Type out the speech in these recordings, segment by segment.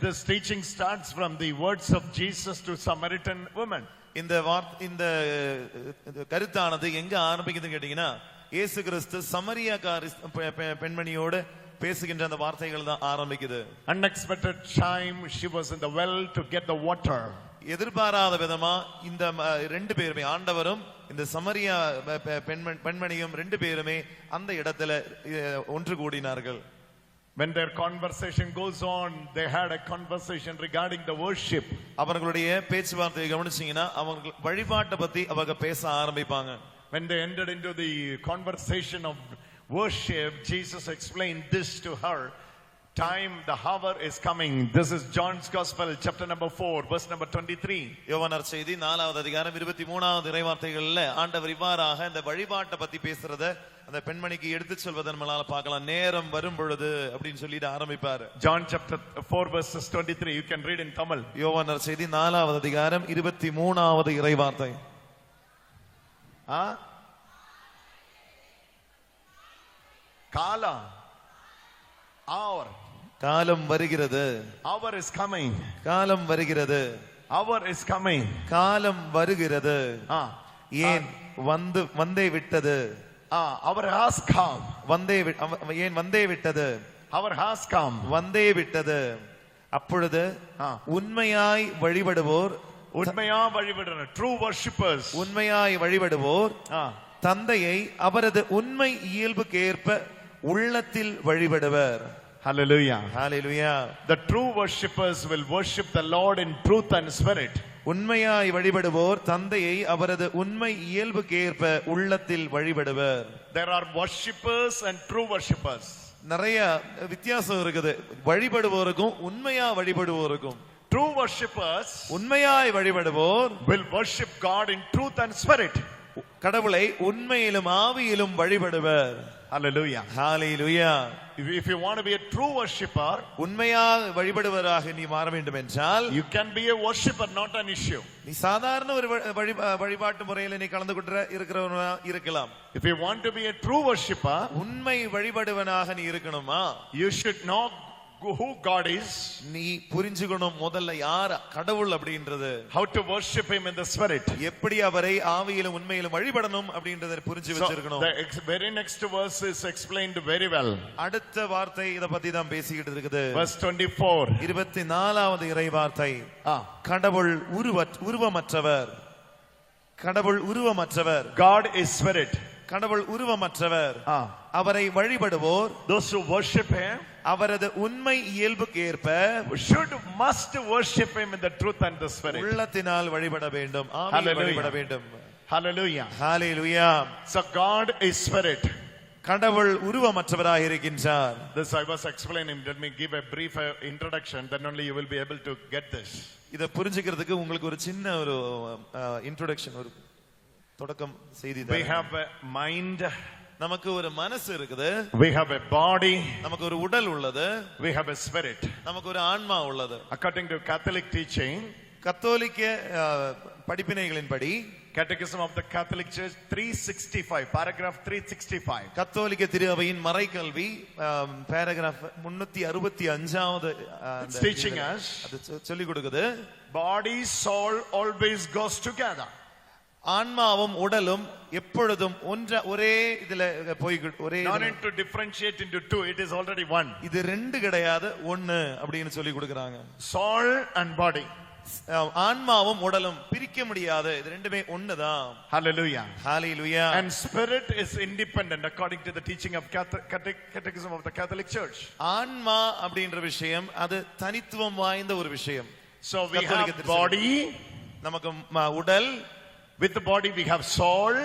this teaching starts from the words of Jesus to Samaritan woman. இந்த இந்த அஹ், கருத்தானது எங்க ஆரம்பிக்குதுன்னு கேட்டீங்கன்னா இயேசு கிறிஸ்து பெ- பெண்மணியோடு பேசுகின்ற அந்த வார்த்தைகள் தான் ஆரம்பிக்குது Unexpected time, she was in the well to get the water. எதிர்பாராத விதமா இந்த ரெண்டு பேருமே ஆண்டவரும் இந்த சமரியா பெண்மணியும் ரெண்டு பேருமே அந்த இடத்துல ஒன்று கூடினார்கள் When their conversation goes on, they had a conversation regarding the worship. அவர்களுடைய பேச்சுவார்த்தையை கவனிச்சீங்கன்னா அவங்க வழிபாட்டை பத்தி அவங்க பேச ஆரம்பிப்பாங்க When they entered into the conversation of worship, Jesus explained this to her. Time, the hour is coming. This is John's Gospel, chapter number 4, verse number 23. யோவானார் செய்தி நாலாவது அதிகாரம் இருபத்தி மூணாவது இறைவார்த்தைகள்ல ஆண்டவர் இவ்வாறாக இந்த வழிபாட்டை பத்தி பேசுறத அந்த பெண்மணிக்கு எடுத்து சொல்வதன் மேலால பார்க்கலாம் நேரம் வரும் பொழுது அப்படின்னு சொல்லிட்டு ஆரம்பிப்பாரு John chapter 4, verses 23. You can read in Tamil. யோவானார் செய்தி நாலாவது அதிகாரம் இருபத்தி மூணாவது இறைவார்த்தை Huh? Kala. Hour. காலம் வருகிறது Hour is coming. காலம் வருகிறது Hour is coming. காலம் வருகிறது. ஏன் வந்து வந்தே விட்டது hour has come. வந்தே ஏன் வந்தே விட்டது Hour has come. வந்தே விட்டது அப்பொழுது. உண்மையாய் வழிபடுவோர் உண்மையா வழிபடுற ட்ரூ worshippers உண்மையாய் வழிபடுவோர். தந்தையை அவரது உண்மை இயல்புக்கேற்ப உள்ளத்தில் வழிபடுவர் hallelujah hallelujah the true worshippers will worship the lord in truth and spirit உண்மையாய் வழிபடுவோர் தந்தையை அவரது உண்மை இயல்புக்கேற்ப உள்ளத்தில் வழிபடுவர் there are worshippers and true worshippers நிறைய வித்தியாசம் இருக்குது வழிபடுவோருக்கும் உண்மையா வழிபடுவோருக்கும் true worshippers உண்மையாய் வழிபடுவோர் will worship god in truth and spirit கடவுளை உண்மையிலும் ஆவியிலும் வழிபடுவர் hallelujah if, if you want to be a true worshipper உண்மையாக வழிபடுவராக நீ மாற வேண்டும் என்றால் you can be a worshipper not an issue நீ சாதாரண ஒரு வழி- வழி- வழிபாட்டு முறையில நீ கலந்து கொண்டு இருக்கிறவனா இருக்கலாம் if you want to be a true worshipper உண்மை வழிபடுவனாக நீ இருக்கணுமா you should know who god is நீ புரிஞ்சுக்கணும் முதல்ல யார் கடவுள் அப்படின்றது. how to worship him in the spirit. எப்படி அவரை ஆவியிலும் உண்மையிலும் வழிபடணும் அப்படின்றத புரிஞ்சு வச்சிருக்கணும். the very next verse is explained very well. அடுத்த வார்த்தை இத பத்தி தான் பேசிக்கிட்டு இருக்குது. Verse 24 இருபத்தி நாலாவது இறை வார்த்தை. கடவுள் உருவ உருவமற்றவர். கடவுள் உருவமற்றவர். God is spirit. கடவுள் உருவமற்றவர் Ah. அவரை வழிபடுவோர் Those who worship him அவரது உண்மை இயல்புக்கேற்ப should must worship him in the truth and the spirit. உள்ளத்தினால் வழிபட வேண்டும். வழிபட வேண்டும் Hallelujah. Hallelujah So God is spirit. கடவுள் உருவமற்றவராக இருக்கின்றார் This I was explaining. Let me give a brief uh, introduction. Then only you will be able to get this. இத புரிஞ்சுக்கிறதுக்கு உங்களுக்கு ஒரு சின்ன ஒரு இன்ட்ரோடக்ஷன் ஒரு தொடக்கம் செய்தி We have a mind. நமக்கு ஒரு மனசு இருக்குது We have a body. நமக்கு ஒரு உடல் உள்ளது We have a spirit. நமக்கு ஒரு ஆன்மா உள்ளது According to Catholic teaching, கத்தோலிக்க படிப்பினைகளின்படி Catechism of the Catholic Church 365, paragraph 365. கத்தோலிக்க திரு அவையின் மறைக்கல்வி அஞ்சாவது It's teaching us அது சொ- சொல்லிக் கொடுக்குது body, soul always goes together. ஆன்மாவும் உடலும் எப்பொழுதும் ஒன்ற ஒரே இதுல போய் ஒரே Not to differentiate into two, it is already one. இது ரெண்டு கிடையாது ஒண்ணு அப்படின்னு சொல்லி கொடுக்கறாங்க Soul and body. அஹ், ஆன்மாவும் உடலும் பிரிக்க முடியாது இது ரெண்டுமே ஒண்ணுதான் Hallelujah. Hallelujah And spirit is independent according to the teaching of Catechism of the Catholic Church. ஆன்மா அப்படின்ற விஷயம் அது தனித்துவம் வாய்ந்த ஒரு விஷயம் So we have body, நமக்கு உடல் with body we have soul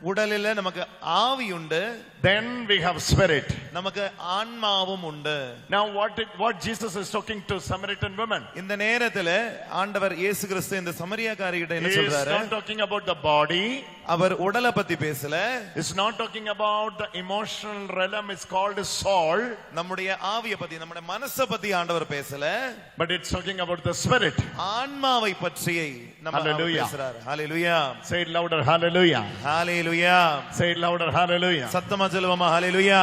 உடலில் நமக்கு ஆவி உண்டு then we have spirit. நமக்கு ஆன்மாவும் உண்டு Now what did, what Jesus is talking to Samaritan women? இந்த நேரத்துல ஆண்டவர் இயேசு கிறிஸ்து இந்த சமரியாக்காரிகிட்ட He என்ன is சொல்றாரு not talking about the body. அவர் உடலை பத்தி பேசல It's not talking about the emotional realm. It's called soul, நம்முடைய ஆவிய பத்தி நம்முடைய மனசை பத்தி ஆண்டவர் பேசல but it's talking about the spirit. ஆன்மாவை பற்றி நம்ம Hallelujah. பேசுறாரு ஹalleluya Say it louder, hallelujah. Hallelujah Say it louder, hallelujah. சத்தமா சொல்லுவோமா ஹalleluya